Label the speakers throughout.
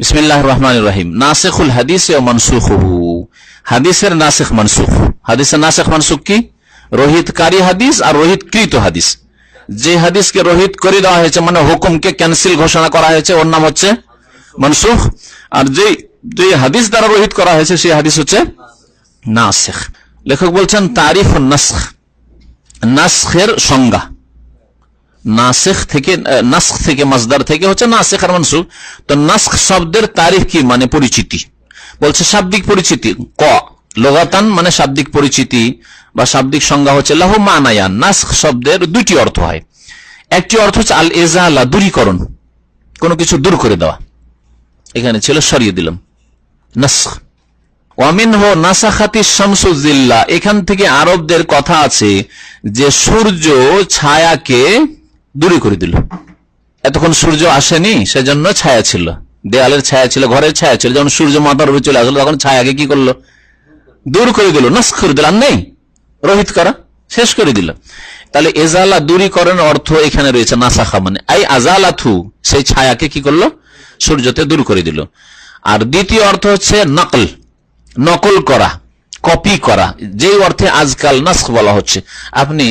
Speaker 1: বিসমিল্লাহ রহমান রাহিম নাসেখুল হাদিস ও মনসুখহু হাদিসের নাসেখ মনসুখ হাদিসের নাসেখ মনসুখ কি রোহিতকারী হাদিস আর রোহিতকৃত হাদিস। যে হাদিসকে রোহিত করে দেওয়া হয়েছে মানে হুকুমকে ক্যান্সেল ঘোষণা করা হয়েছে, ওর নাম হচ্ছে মনসুখ। আর যে যে হাদিস দ্বারা রোহিত করা হয়েছে, সেই হাদিস হচ্ছে নাসেখ। লেখক বলছেন, তারিফ নাসখ। নাসখের সংজ্ঞা। নাসেখ থেকে নাসখ থেকে, মাসদার থেকে হচ্ছে নাসেখ আর মনসুখ। তো নাসখ শব্দের তারিখ কি মানে পরিচিতি? বলছে শাব্দিক পরিচিতি। ক। লোগাতান মানে শাব্দিক পরিচিতি। বা শাব্দিক সংজ্ঞা হচ্ছে লাহু মানায়ান, নাসখ শব্দের দুটি অর্থ হয়। একটি অর্থ হচ্ছে আল এজালা দূরীকরণ, কোনো কিছু দূর করে দেওয়া। এখানে ছিল সরিয়ে দিলাম। নাসখ। ওয়ামিন হো নাসাখাতি শামসুজিল্লা এখান থেকে আরবদের কথা আছে যে সূর্য ছায়াকে দূরে করে দিল। এতক্ষণ সূর্য আসেনি, সেজন্য ছায়া ছিল। দেয়ালের ছায়া ছিল, ঘরের ছায়া ছিল। যখন সূর্য মাথার উপরে চলে আসলো, তখন ছায়াকে কি করল? দূর করে দিল। নাস করে দিল নেই। রোহিত করা, শেষ করে দিল। তাহলে এজালা দূরীকরণের অর্থ এখানে রয়েছে নাসাখা মানে আই আজালাথু, সেই ছায়াকে কি করল? সূর্যতে দূর করে দিল। আর দ্বিতীয় অর্থ হচ্ছে নকল নকল করা, কপি করা যে অর্থে আজকাল নাস্ক বলা হচ্ছে। আপনি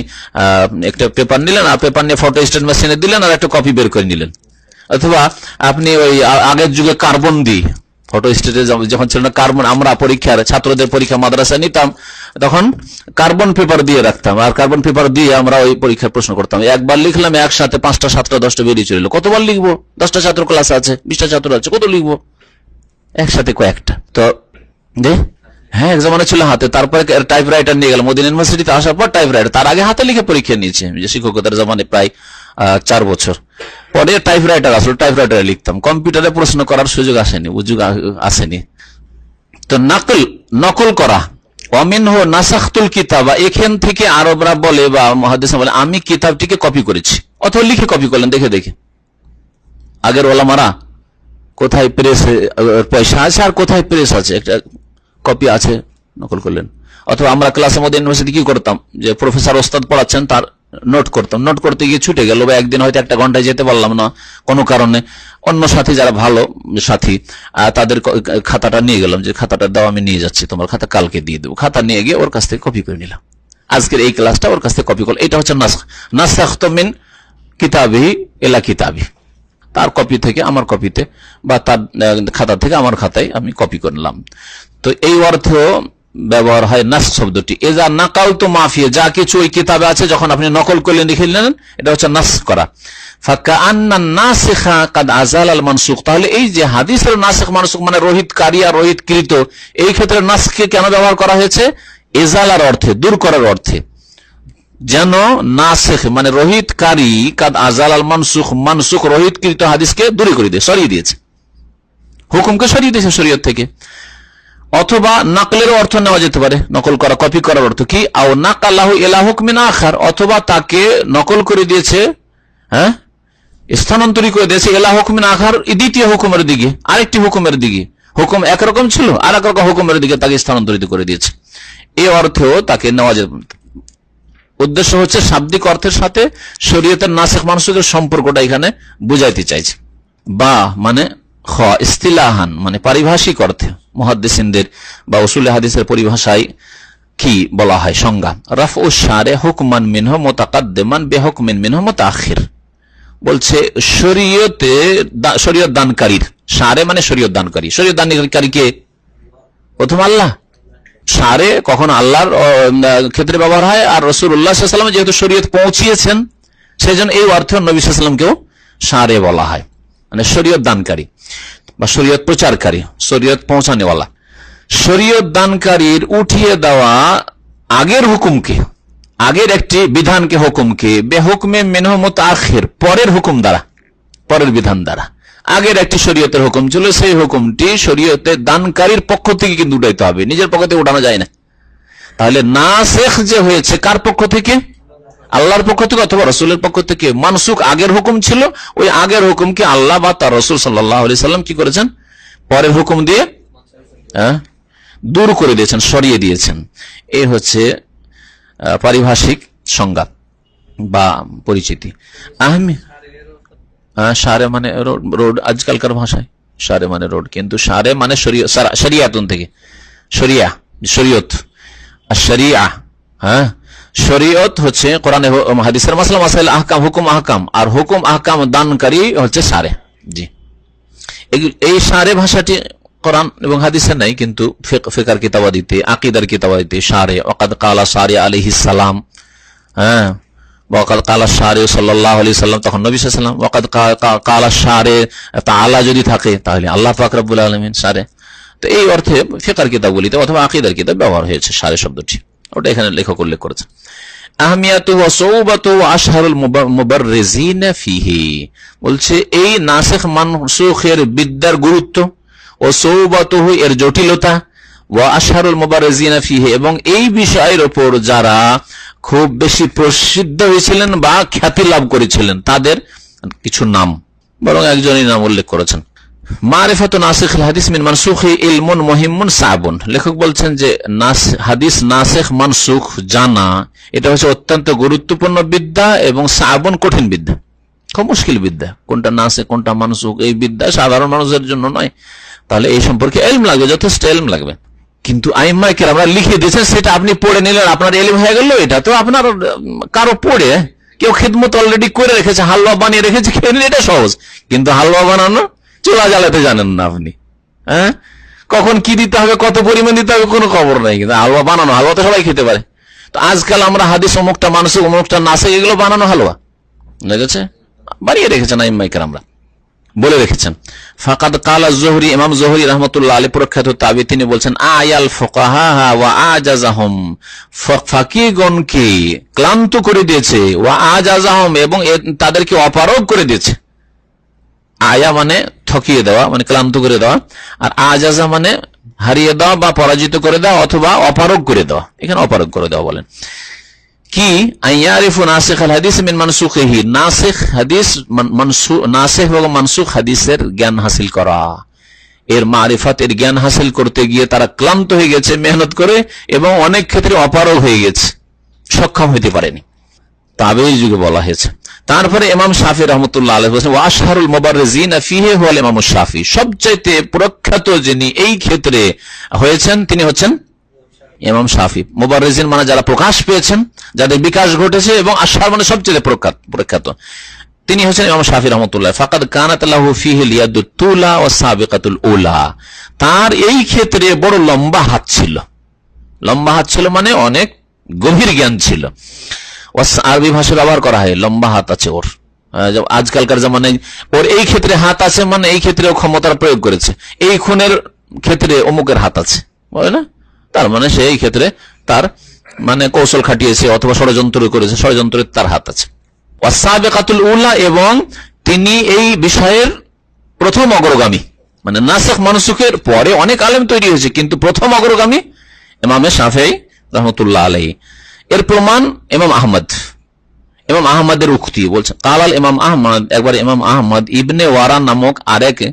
Speaker 1: একটা পেপার নিলেন, আর পেপার নিয়ে ফটো স্টেট মেশিনে দিলেন, আর একটা কপি বের করে নিলেন। অথবা আপনি ওই আগের যুগে কার্বন দিয়ে ফটো স্টেটে যখন ছিল না কার্বন আমরা পরীক্ষার ছাত্রদের পরীক্ষা মাদ্রাসা নিতাম, তখন কার্বন পেপার দিয়ে রাখতাম। আর কার্বন পেপার দিয়ে আমরা ওই পরীক্ষার প্রশ্ন করতাম। একবার লিখলাম, একসাথে পাঁচটা, সাতটা, দশটা বেরিয়ে চলিল কতবার লিখব? দশটা ছাত্র ক্লাস আছে, বিশটা ছাত্র আছে, কত লিখব? একসাথে কয়েকটা। তো, দে হ্যাঁ জমানো ছিল হাতে। তারপরে টাইপ রাইটার নিয়ে গেলাম। মোদিন ইউনিভার্সিটিতে আসার পর টাইপ রাইটার তার আগে হাতে লিখে পরীক্ষা নিয়েছে শিক্ষকতার জমানে প্রায় চার বছর। পরে টাইপ রাইটার আসলো টাইপ রাইটারে লিখতাম। কম্পিউটারে প্রশ্ন করার সুযোগ আসেনি উযোগ আসেনি। তো নকল নকল করা। অমিন হো নাসাখতুল কিতাবা, এখান থেকে আরবরা বলে বা মহাদেশ বলে, আমি কিতাবটিকে কপি করেছি। অথবা লিখে কপি করলেন, দেখে দেখে। আগের ওলামারা, কোথায় প্রেস পয়সা আছে আর কোথায় প্রেস আছে? একটা কপি আছে, নকল করলেন। অথবা আমরা ক্লাসের মধ্যে ইউনিভার্সিটি কি করতাম? যে প্রফেসর ওস্তাদ পড়াচ্ছেন, তার নোট করতাম। নোট করতে গিয়ে ছুটে গেল বা একদিন হয়তো একটা ঘন্টায় যেতে পারলাম না, কোনো কারণে। অন্য সাথী যারা ভালো সাথী তাদের খাতাটা নিয়ে গেলাম যে খাতাটা দাও, আমি নিয়ে যাচ্ছি, তোমার খাতা কালকে দিয়ে দেবো। খাতা নিয়ে গিয়ে ওর কাছ থেকে কপি করে নিলাম। আজকের এই ক্লাসটা ওর কাছ থেকে কপি করল এটা হচ্ছে নাসাখ নাসাখতমিন কিতাবি এলা কিতাবি। তার কপি থেকে আমার কপিতে বা তার খাতা থেকে আমার খাতায় আমি কপি করলাম। তো এই অর্থ ব্যবহার হয় নাস শব্দটি। এ যা নাকাল তো মাফিয়ে যা কিছু ওই কিতাবে আছে যখন আপনি নকল করলে লিখে নিলেন, এটা হচ্ছে নাস করা। এই যে মানে ক্ষেত্রে নাসকে কেন ব্যবহার করা হয়েছে? অর্থে, দূর করার অর্থে। যেন মানে কাদ হাদিসকে দূরে করে দিয়ে, সরিয়ে দিয়েছে। হুকুমকে সরিয়ে দিয়েছে শরীয়ত থেকে। অথবা নকলের অর্থ নেওয়া যেতে পারে। নকল করা কপি করার অর্থ কি? আও নাকাল্লাহ এলাহুক মিন আখার, অথবা তাকে নকল করে দিয়েছে হ্যাঁ? স্থানান্তরিত করে দিয়েছে এলাহ হুকমিন আখার দ্বিতীয় হুকুমের দিকে, আরেকটি হুকুমের দিকে। হুকুম একরকম ছিল আর এক রকম হুকুমের দিকে তাকে স্থানান্তরিত করে দিয়েছে। এই অর্থেও তাকে নেওয়া যেতে উদ্দেশ্য হচ্ছে শাব্দিক অর্থের সাথে শরীয়তের নাসেক মানুষের সম্পর্কটা এখানে বুঝাইতে চাইছে। বা মানে খ ইস্তিলাহান মানে পারিভাষিক অর্থে। মহাদ্দেসিনদের বা উসুল হাদিসের পরিভাষায় কি বলা হয়? সংজ্ঞা রফ ও সারে হুকমান মিনহ মোতাকাদ্দেমান বেহকমিন মিনহ মোতাখির। বলছে, শরীয়তে শরীয়ত দানকারীর। সারে মানে শরীয়ত দানকারী। শরীয়ত দানকারী কে? প্রথম আল্লাহ। সারে কখন আল্লাহর ক্ষেত্রে ব্যবহার হয়। আর রসুল উল্লাহাম যেহেতু শরীয়ত পৌঁছিয়েছেন সেই জন্য এই অর্থ নবী সাল্লামকেও সারে বলা হয়। মানে শরীয়ত দানকারী বা শরীয়ত প্রচারকারী, শরীয়ত পৌঁছানেওয়ালা। শরীয়ত দানকারীর উঠিয়ে দেওয়া আগের হুকুমকে, আগের একটি বিধানকে হুকুমকে, বেহুকমে মেনহমত আখের পরের হুকুম দ্বারা, পরের বিধান দ্বারা। আগের একটি শরীয়তের হুকুম ছিল, সেই হুকুমটি শরীয়তে দানকারীর পক্ষ থেকে কিন্তু উঠাইতে হবে, নিজের পক্ষ থেকে উঠানো যায় না। তাহলে না শেখ যে হয়েছে, কার পক্ষ থেকে? আল্লাহর পক্ষ থেকে অথবা রসুলের পক্ষ থেকে মানসুক আগের হুকুম ছিল ওই আগের হুকুমকে আল্লাহ বা তার রসুল সাল্লাহ আলি সাল্লাম কি করেছেন? পরের হুকুম দিয়ে হ্যাঁ, দূর করে দিয়েছেন সরিয়ে দিয়েছেন। এই হচ্ছে পারিভাষিক সংজ্ঞা বা পরিচিতি। আহমি সারে মানে রোড আজকালকার ভাষায়। সারে মানে রোড কিন্তু সারে মানে শরিয়াতুন থেকে। শরিয়া শরীয়ত। আর শরিয়া হ্যাঁ শরীয়ত হচ্ছে কোরআনে হাদিসের মাসলা, মাসাইল আহকাম, হুকুম আহকাম। আর হুকুম আহকাম দানকারী হচ্ছে সারে। জি। এই সারে ভাষাটি কোরআন এবং হাদিসে নাই, কিন্তু ফিক- ফিকার কিতাবাদিতে, আকিদার কিতাবাদিতে সারে। ওকাদ কালা সারে আলিহিস সালাম। হ্যাঁ। ওয়াকাদ কালা সারে সাল্লাহ আলি সাল্লাম, তখন নবী সাল্লাম কা- কালা সারে তাআলা যদি থাকে, তাহলে আল্লাহ পাক রব্বুল আলমিন সারে। তো এই অর্থে ফিকার কিতাবগুলিতে অথবা আকিদার কিতাব ব্যবহার হয়েছে সারে শব্দটি। ওটা এখানে লেখক উল্লেখ করেছেন আহমিয়াত ওয়া সৌবাত ওয়া আশহারুল মুবা- ফিহি। বলছে, এই নাসিখ মানসুখের বিদ্যার গুরুত্ব ও সৌবাতহু এর জটিলতা ওয়া আশহারুল মুবাররিজিন ফিহি এবং এই বিষয়ের উপর যারা খুব বেশি প্রসিদ্ধ হয়েছিলেন বা খ্যাতি লাভ করেছিলেন, তাদের কিছু নাম, বরং একজনই নাম উল্লেখ করেছেন। গুরুত্বপূর্ণ বিদ্যা এবং সাবুন কঠিন বিদ্যা। খুব মুশকিল বিদ্যা। কোনটা নাসে কোনটা মানসুখ, এই বিদ্যা সাধারণ মানুষের জন্য নয়। তাহলে এই সম্পর্কে এলম লাগবে, যথেষ্ট এলম লাগবে। কিন্তু আইম্মাকে আমরা লিখে দিয়েছেন, সেটা আপনি পড়ে নিলেন, আপনার এলিম হয়ে গেল, এটা তো আপনার কারও পড়ে। কেউ খেদমত অলরেডি করে রেখেছে, হালুয়া বানিয়ে রেখেছে, খেয়ে এটা সহজ। কিন্তু হালুয়া বানানো চুলা জ্বালাতে জানেন না আপনি। হ্যাঁ? কখন কি দিতে হবে, কত পরিমাণ দিতে হবে, কোনো খবর নাই কিন্তু। হালুয়া বানানো, হালুয়া তো সবাই খেতে পারে। তো আজকাল আমরা হাদিস অমুকটা, মানুষের অমুকটা নাসে এগুলো বানানো হালুয়া। বুঝেছে বানিয়ে রেখেছেন আইম্মাইকার আমরা। বলে রেখেছেন। ফাকাদ কালা জোহরি, ইমাম জোহরি রহমতুল্লাহ আলী প্রখ্যাত তাবি, তিনি বলছেন, আয়াল ফোকাহা ওয়া আজাজাহম। ফাকিগণকে ক্লান্ত করে দিয়েছে, ওয়া আজ আজাজাহম এবং তাদেরকে অপারগ করে দিয়েছে। আয়া মানে ঠকিয়ে দেওয়া মানে ক্লান্ত করে দেওয়া, আর আজাজা মানে হারিয়ে দেওয়া বা পরাজিত করে দেওয়া অথবা অপারগ করে দেওয়া। এখানে অপারগ করে দেওয়া বলেন। কি? আইয়ারিফু নাসিখ আল হাদিস মিন মানসুখিহি। নাসিখ হাদিস মান- মানসু- এবং মানসুখ হাদিসের জ্ঞান হাসিল করা। এর মারিফাত, এর জ্ঞান হাসিল করতে গিয়ে তারা ক্লান্ত হয়ে গেছে, মেহনত করে এবং অনেক ক্ষেত্রে অপারগ হয়ে গেছে, সক্ষম হইতে পারেনি। তবে যুগে বলা হয়েছে। তারপরে ইমাম শাফি রহমতুল্লাহ শাফি। সবচাইতে প্রখ্যাত যিনি এই ক্ষেত্রে হয়েছেন, তিনি হচ্ছেন ইমাম শাফি। মুবাররিজিন মানে যারা প্রকাশ পেয়েছেন, যাদের বিকাশ ঘটেছে এবং আশার মানে সবচেয়ে প্রখ্যাত প্রখ্যাত। তিনি হচ্ছেন ইমাম শাফি রহমতুল্লাহ। ফাকাদ কানাত লাহু ফিহি লিয়াদুত তুলা ওয়া সাবিকাতুল উলা। তার এই ক্ষেত্রে বড় লম্বা হাত ছিল। লম্বা হাত ছিল মানে অনেক গভীর জ্ঞান ছিল। আরবি ভাষা ব্যবহার করা হয়, লম্বা হাত আছে ওর। আজকালকার জামানে ওর এই ক্ষেত্রে হাত আছে মানে এই ক্ষেত্রে ক্ষমতার প্রয়োগ করেছে। এই খুনের ক্ষেত্রে অমুকের হাত আছে, বলে না? তার মানে সে এই ক্ষেত্রে তার মানে কৌশল খাটিয়েছে অথবা ষড়যন্ত্র করেছে, ষড়যন্ত্রে তার হাত আছে। ওয়াসাবেকাতুল উল্লাহ এবং তিনি এই বিষয়ের প্রথম অগ্রগামী। মানে নাসেখ মানুষের পরে অনেক আলেম তৈরি হয়েছে, কিন্তু প্রথম অগ্রগামী এমামে শাফেই রহমতুল্লাহ আলাই এর প্রমাণ ইমাম আহমদ। ইমাম আহমদের উক্তি বলছেন কালাল ইমাম আহমদ, একবার ইমাম আহমদ ইবনে ওয়ারা নামক আরেক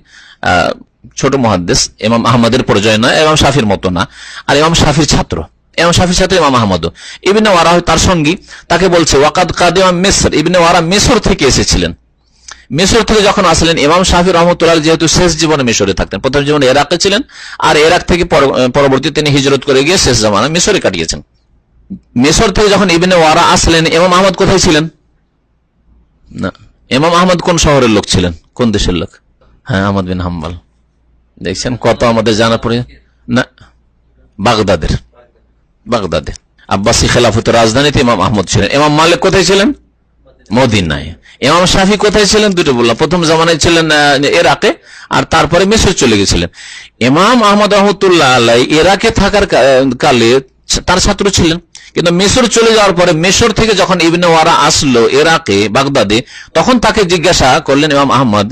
Speaker 1: ছোট মহাদ্দেশ ইমাম আহমদের পর্যায়ে না ইমাম শাফির মতো না। আর এমাম শাফির ছাত্র, ইমাম শাফির ছাত্র ইমাম আহমদ ইবনে ওয়ারা তার সঙ্গী, তাকে বলছে, ওয়াকাদ কাদিমা মিসর। ইবনে ওয়ারা মিসর থেকে এসেছিলেন। মিশর থেকে যখন আসলেন, ইমাম শাহি রহমতুল্লাহ যেহেতু শেষ জীবনে মিশরে থাকতেন, প্রথম জীবনে এরাকে ছিলেন, আর এরাক থেকে পর- পরবর্তী তিনি হিজরত করে গিয়ে শেষ জামানা মিশরে কাটিয়েছেন। মিশর থেকে যখন ইবনে ওয়ারা আসলেন এমাম আহমদ কোথায় ছিলেন? না এমাম আহমদ কোন শহরের লোক ছিলেন? কোন দেশের লোক? হ্যাঁ আহমদ বিন হাম্বাল। দেখছেন কত আমাদের জানা পড়ে? না, বাগদাদের। বাগদাদে আব্বাসী খেলাফতের রাজধানীতে ইমাম আহমদ ছিলেন। ইমাম মালিক কোথায় ছিলেন? মদিনায়। ইমাম শাফি কোথায় ছিলেন? দুটো বললাম। প্রথম জামানায় ছিলেন এরাকে আর তারপরে মিশর চলে গেছিলেন। ইমাম আহমদ রহমতুল্লাহ আল্লাহ এরাকে থাকার কালে তার ছাত্র ছিলেন। কিন্তু মিশর চলে যাওয়ার পরে মিশর থেকে যখন ইবনে ওয়ারা আসলো এরাকে বাগদাদে, তখন তাকে জিজ্ঞাসা করলেন ইমাম আহমদ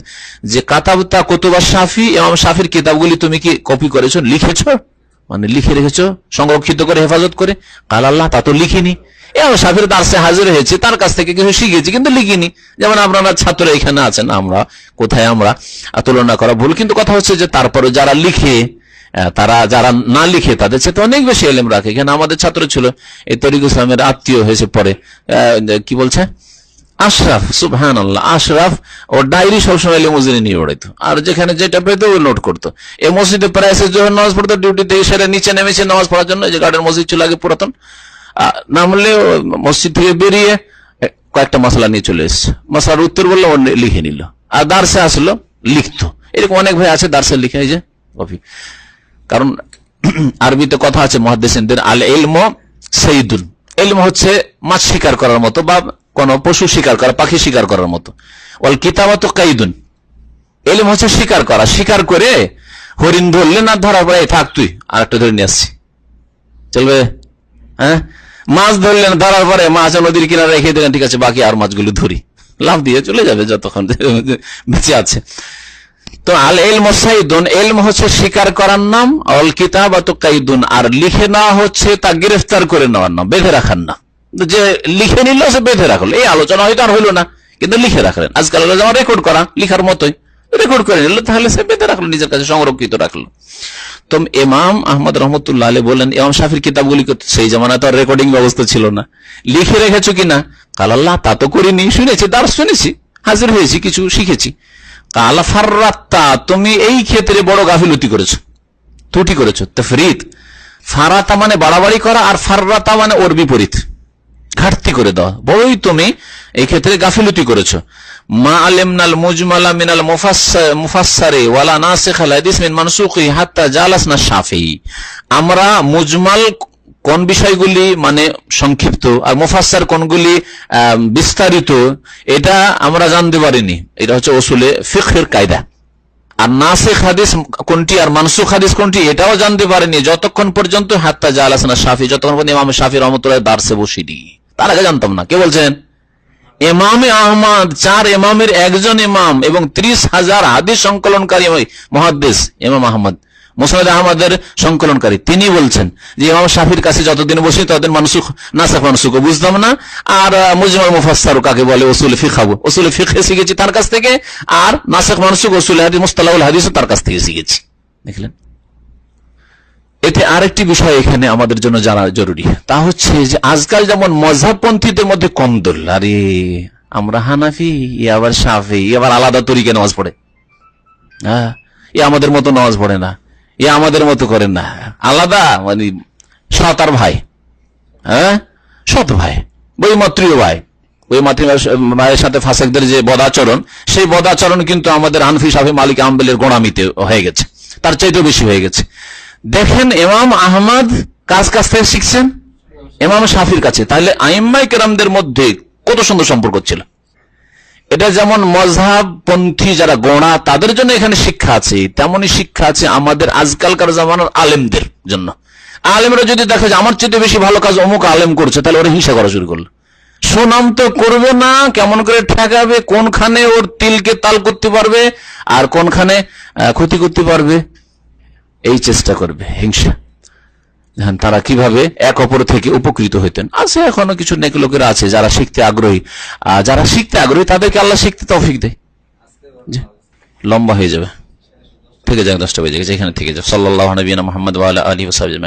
Speaker 1: যে, কাতাবতা কুতুবা সাফি ইমাম সাফির কিতাবগুলি তুমি কি কপি করেছ, লিখেছো? মানে লিখে রেখেছো, সংরক্ষিত করে, হেফাজত করে? কাল আল্লাহ তা তো লিখিনি। এও সাফির দার্সে হাজির হয়েছে, তার কাছ থেকে কিছু শিখেছি, কিন্তু লিখিনি। যেমন আপনারা ছাত্র এখানে আছেন, আমরা, কোথায় আমরা তুলনা করা ভুল। কিন্তু কথা হচ্ছে যে তারপরে যারা লিখে তারা যারা না লিখে, তাদের সাথে অনেক বেশি এলেম রাখে। এখানে আমাদের ছাত্র ছিল, এই তরিক ইসলামের আত্মীয় হয়েছে পরে। কি বলছে? আশরাফ সুবহান আল্লাহ আশরাফ, ও ডায়েরি সবসময় লিমুজিনে নিয়ে বেড়াইতো আর যেখানে যেটা পেতো ও নোট করতো। এই মসজিদে প্রায় এসে যখন নামাজ পড়তো ডিউটিতে সেরে নিচে নেমেছে নামাজ পড়ার জন্য যে গার্ডেন মসজিদ ছিল আগে পুরাতন। নামলে মসজিদ থেকে বেরিয়ে কয়েকটা মশলা নিয়ে চলে এসছে। মশলার উত্তর বলল, ও লিখে নিল। আর দার্সে আসলো, লিখতো। এরকম অনেক ভাই আছে, দার্সে লিখে এই যে কপি। কারণ আরবিতে কথা আছে মহাদেসেনদের আল এলম সেইদুন। এলম হচ্ছে মাছ শিকার করার মতো বা কোন পশু শিকার করা, পাখি শিকার করার মতো। ওয়াল কিতাবাত কাইদুন। এলম হচ্ছে শিকার করা। শিকার করে হরিণ ধরলে না পরে "এই থাক তুই আর একটা ধরে নিয়ে আসছি। চলবে? হ্যাঁ? মাছ ধরলেন ধরার পরে মাছ নদীর কিনারে রেখে দিলেন, ঠিক আছে, বাকি আর মাছগুলো ধরি। লাভ দিয়ে চলে যাবে যতক্ষণ বেঁচে আছে। তো আল এলম সাইদুন এলম হচ্ছে স্বীকার করার নাম, অল কিতাব কাইদুন, আর লিখে নেওয়া হচ্ছে তা গ্রেফতার করে নেওয়ার নাম, বেঁধে রাখার নাম। যে লিখে নিল সে বেঁধে রাখল। এই আলোচনা হয়তো আর হইল না, কিন্তু লিখে রাখলেন। আজকাল যেমন রেকর্ড করা, লিখার মতোই। রেকর্ড করে নিল, তাহলে সে বেঁধে রাখল, নিজের কাছে সংরক্ষিত রাখল। তো এমাম আহমদ রহমতুল্লাহ আলী বললেন ইমাম সাফির কিতাবগুলি কত- সেই জামানায় তো রেকর্ডিং ব্যবস্থা ছিল না। লিখে রেখেছো কিনা? কাল আল্লাহ তা তো করিনি, শুনেছি তার শুনেছি, হাজির হয়েছি, কিছু শিখেছি। কাল ফার্রাত্তা তুমি এই ক্ষেত্রে বড় গাফিলতি করেছ। ত্রুটি করেছ। তফরিদ ফারাতা মানে বাড়াবাড়ি করা আর ফার্রাতা মানে ওর বিপরীত। ঘাটতি করে দেওয়া। বড়ই তুমি এই ক্ষেত্রে গাফিলতি করেছ। মা আলেমনাল মুজমালা মিনাল মুফাসসা- মুফাসসারে ওয়ালা নাসিখ আল হাদিস মিন মানসুখি হাত্তা জালাসনা শাফি। আমরা মুজমাল কোন বিষয়গুলি মানে সংক্ষিপ্ত আর মুফাসসার কোনগুলি বিস্তারিত, এটা আমরা জানতে পারিনি। এটা হচ্ছে ওসুলে ফিখের কায়দা। আর নাসিক হাদিস কোনটি আর মানসুখ হাদিস কোনটি, এটাও জানতে পারেনি। যতক্ষণ পর্যন্ত হাত্তা জালাসনা শাফি, যতক্ষণ পর্যন্ত ইমাম শাফি রহমতুল্লাহ দার্সে বসিনি। তার আগে জানতাম না। কে বলছেন? এমামে আহমদ, চার এমামের একজন ইমাম এবং ত্রিশ হাজার হাদিস সংকলনকারী মহাদ্দেশ এমাম আহমদ। মুসনাদ আহমদের সংকলনকারী। তিনি বলছেন যে ইমাম শাফির কাছে যতদিন বসি ততদিন মানসুখ নাসাখ মানসুখ বুঝতাম না। আর আহ, মুজমাল মুফাসসার কাকে বলে? ওসুল ফিখাবো ওসুল ফিখে শিখেছি তার কাছ থেকে। আর নাসাখ মানসুখ ওসুল হাদিস মুস্তালাউল হাদিস তার কাছ থেকে শিখেছি। দেখলেন? এতে আরেকটি বিষয় এখানে আমাদের জন্য জানা জরুরি। তা হচ্ছে যে আজকাল যেমন মজাবপন্থীদের মধ্যে কম আরে আমরা হানাফি ই আবার সাফি আবার আলাদা তরিকে নামাজ পড়ে। হ্যাঁ এ আমাদের মতো নামাজ পড়ে না। এ আমাদের মতো করেন না। আলাদা মানে সৎ আর ভাই। হ্যাঁ? সৎ ভাই। বৈমাত্রীয় ভাই। ওই মাতৃ ভাইয়ের সাথে ফাসেকদের যে বদাচরণ, সেই বদাচরণ কিন্তু আমাদের হানফি সাফি মালিক আম্বেলের গোড়ামিতে হয়ে গেছে। তার চাইতেও বেশি হয়ে গেছে। দেখেন এমাম আহমদ কাজ কাছ থেকে শিখছেন? এমাম সাফির কাছে। তাহলে আইম্মাই কেরামদের মধ্যে কত সুন্দর সম্পর্ক ছিল? এটা যেমন মজহাব পন্থী যারা গোড়া তাদের জন্য এখানে শিক্ষা আছে। তেমনই শিক্ষা আছে আমাদের আজকালকার জামানার আলেমদের জন্য। আলেমরা যদি দেখে যে আমার চেয়ে বেশি ভালো কাজ অমুক আলেম করছে, তাহলে ওরা হিংসা করা শুরু করল। সুনাম তো করবে না, কেমন করে ঠেকাবে, কোনখানে ওর তিলকে তাল করতে পারবে, আর কোনখানে ক্ষতি করতে পারবে? এই চেষ্টা করবে, হিংসা। তারা কীভাবে এক অপর থেকে উপকৃত হইতেন। আছে এখনও কিছু নেক লোকেরা আছে যারা শিখতে আগ্রহী। যারা শিখতে আগ্রহী, তাদেরকে আল্লাহ শিখতে তৌফিক দেয়। লম্বা হয়ে যাবে। থেকে যাক, দশটা বেজে গেছে, এখানে থেকে যাক। সাল্লাহ নবীনা মোহাম্মদ আলী ওসাইন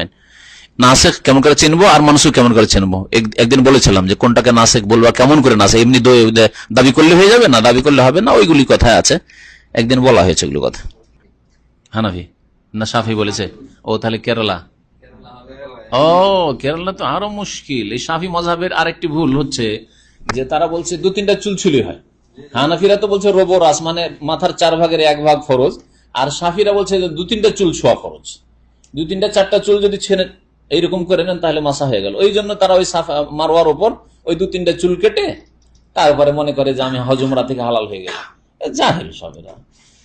Speaker 1: নাসেক কেমন করে চিনবো আর মানুষ কেমন করে চিনবো? এক- একদিন বলেছিলাম যে, কোনটাকে নাসেক বলব কেমন করে নাসেক এমনি দাবি করলে হয়ে যাবে? না, দাবি করলে হবে না, ওইগুলি কথায় আছে। একদিন বলা হয়েছে ওগুলো কথা। হানাফি, না সাফি বলেছে, ও তাহলে কেরালা? কেরালা তো আরও মুশকিল। এই সাফি মজাবের আরেকটি ভুল হচ্ছে যে তারা বলছে দু তিনটা চুলচুলি হয়। হানাফিরা তো বলছে রোবরাস মানে মাথার চার ভাগের এক ভাগ ফরজ, আর সাফিরা বলছে দু তিনটা চুল ছোয়া ফরজ। দু তিনটা চারটা চুল যদি ছেড়ে এইরকম করে নেন, তাহলে মাসা হয়ে গেল। ওই জন্য তারা ওই সাফা মারোয়ার ওপর ওই দু তিনটা চুল কেটে তারপরে মনে করে যে আমি হজমরা থেকে হালাল হয়ে গেলাম। জাহেল সব এরা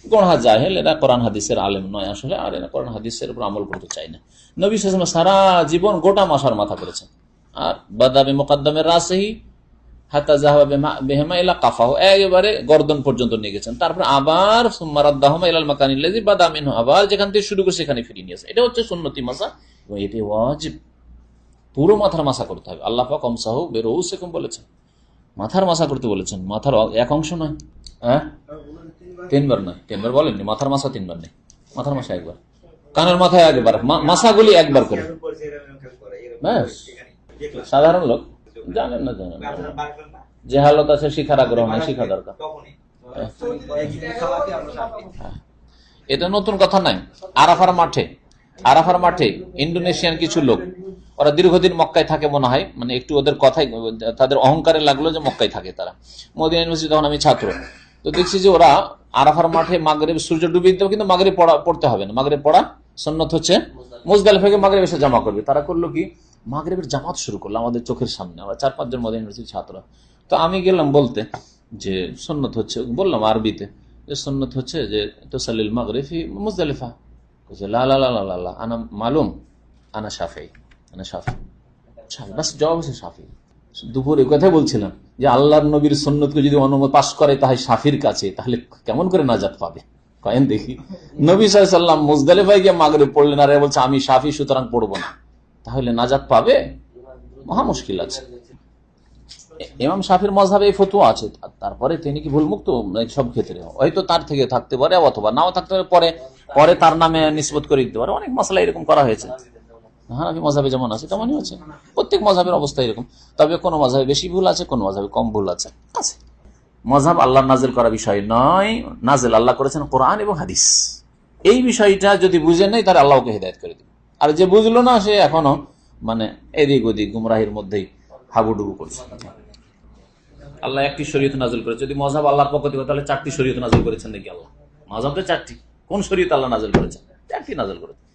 Speaker 1: গোড়া জাহেল এরা কোরআন হাদিসের আলেম নয় আসলে, আর এরা কোরআন হাদিসের উপর আমল করতে চায় না। নবী সালাম সারা জীবন গোটা মাসার মাথা করেছেন। আর বাদামে মোকাদ্দমের রাসেহি হাতা জাহাবা বেহেমা ইলা কাফাহ, একেবারে গর্দন পর্যন্ত নিয়ে গেছেন। তারপর আবার সুম্মারাদ্দাহমা ইলাল মাকানিল্লাজি বা দামিন আবার যেখান থেকে শুরু করে সেখানে ফিরিয়ে নিয়েছে এটা হচ্ছে সুন্নতি মাসা, এবং এটি ওয়াজিব। পুরো মাথার মাসা করতে হবে। আল্লাহ পাক কমসাহ বেরো সেরকম বলেছেন। মাথার মাসা করতে বলেছেন। মাথার এক অংশ নয়। হ্যাঁ? তিনবার নয়, তিনবার বলেননি মাথার মাসা তিনবার নেই, মাথার মাসা একবার। কানের মাথায় একবার মাসাগুলি একবার করে। সাধারণ লোক, জানেন না, জানেন যে হালত আছে, শিখার আগ্রহ নাই, শিখা দরকার। হ্যাঁ। এটা নতুন কথা নাই। আরাফার মাঠে আরাফার মাঠে ইন্দোনেশিয়ান কিছু লোক, ওরা দীর্ঘদিন মক্কায় থাকে মনে হয় মানে একটু ওদের কথাই, তাদের অহংকারে লাগল যে মক্কায় থাকে তারা। মোদিনা ইউনিভার্সিটি তখন আমি ছাত্র। তো দেখছি যে ওরা আরাফার মাঠে মাগরে সূর্য ডুবিয়ে দেবে কিন্তু মাগরে পড়া, পড়তে হবে না। মাগরে পড়া সন্ন্যত হচ্ছে মুজদালিফাকে মাগরে এসে জমা করবে। তারা করল কি? মাগরেবের জামাত শুরু করল আমাদের চোখের সামনে। আমরা চার পাঁচজন মোদিনা ইউনিভার্সিটির ছাত্র। তো আমি গেলাম বলতে যে সন্ন্যত হচ্ছে, বললাম আরবিতে যে সন্ন্যত হচ্ছে যে তোসালিল মাগরিফি মুজদালিফা বলছে, লা লা লা লা আনা মালুম, আনা শাফি আনা শাফি, বাস জবাব হচ্ছে শাফি। দুপুরে কথাই বলছিলাম যে আল্লাহর নবীর সন্ন্যতকে যদি অনুমতি পাশ করে, তাহলে শাফির কাছে, তাহলে কেমন করে নাজাত পাবে? কয়েন দেখি। নবী সাল্লাম মুজদালিফাই গিয়ে মাগরে পড়লেন আর বলছে, আমি শাফি, সুতরাং পড়ব না। তাহলে নাজাত পাবে? মহা মুশকিল আছে। ইমাম সাফির মজহাবে এই ফতুয়া আছে। তারপরে তিনি কি ভুলমুক্ত? সব ক্ষেত্রে। হয়তো তার থেকে থাকতে পারে অথবা নাও থাকতে পারে, পরে পরে তার নামে নিষ্পত করে দিতে পারে। অনেক মশলা এরকম করা হয়েছে। হানাফি মজাবে যেমন আছে তেমনই আছে। প্রত্যেক মজাবের অবস্থা এরকম। তবে কোনো মজাবে বেশি ভুল আছে, কোনো মজাবে কম ভুল আছে। আছে। মজাব আল্লাহ নাজেল করা বিষয় নয়। নাজেল আল্লাহ করেছেন কোরআন এবং হাদিস। এই বিষয়টা যদি বুঝে নেই, তাহলে আল্লাহকে হেদায়ত করে দিবে। আর যে বুঝলো না, সে এখনও মানে এদিক ওদিক, গুমরাহির মধ্যেই হাবুডুবু করছে। আল্লাহ একটি শরীয়ত নাজল করেছে। যদি মজাব আল্লাহর পক্ষ থেকে, তাহলে চারটি শরীয়ত নাজল করেছেন নাকি আল্লাহ? মজাব তো চারটি। কোন শরীয়ত আল্লাহ নাজল করেছেন? চারটি নাজল করেছেন।